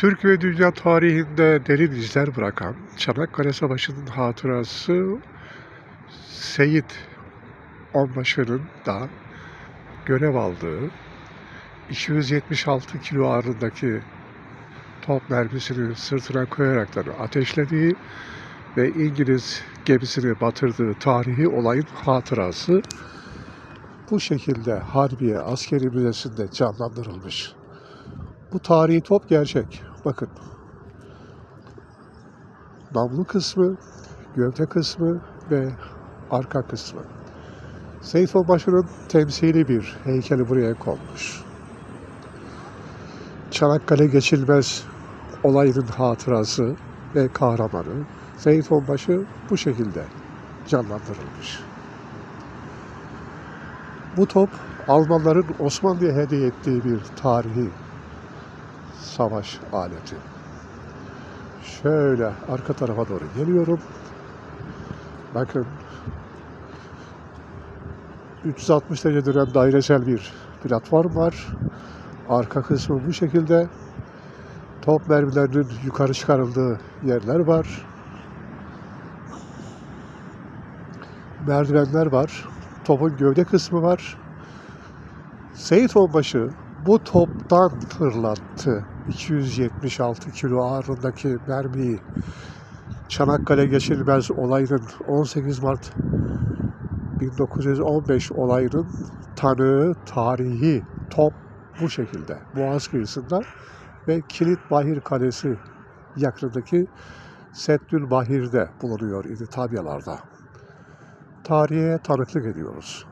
Türk ve dünya tarihinde derin izler bırakan Çanakkale Savaşı'nın hatırası Seyit Onbaşı'nın da görev aldığı 276 kilo ağırlığındaki top mermisini sırtına koyaraktan ateşlediği ve İngiliz gemisini batırdığı tarihi olayın hatırası bu şekilde Harbiye Askeri Müzesi'nde canlandırılmış. Bu tarihi top gerçek. Bakın. Namlu kısmı, gövde kısmı ve arka kısmı. Seyit Onbaşı'nın temsili bir heykeli buraya konmuş. Çanakkale geçilmez olayının hatırası ve kahramanı Seyit Onbaşı bu şekilde canlandırılmış. Bu top Almanların Osmanlı'ya hediye ettiği bir tarihi savaş aleti. Şöyle arka tarafa doğru geliyorum. Bakın 360 derece dönen dairesel bir platform var. Arka kısmı bu şekilde. Top mermilerinin yukarı çıkarıldığı yerler var. Merdivenler var. Topun gövde kısmı var. Seyit Onbaşı bu toptan fırlattı 276 kilo ağırlığındaki mermiyi. Çanakkale geçilmez olayının 18 Mart 1915 olayının tanığı, tarihi top bu şekilde Boğaz kıyısında ve Kilit Bahir Kalesi yakınındaki Seddül Bahir'de bulunuyor idi tabyalarda. Tarihe tanıklık ediyoruz.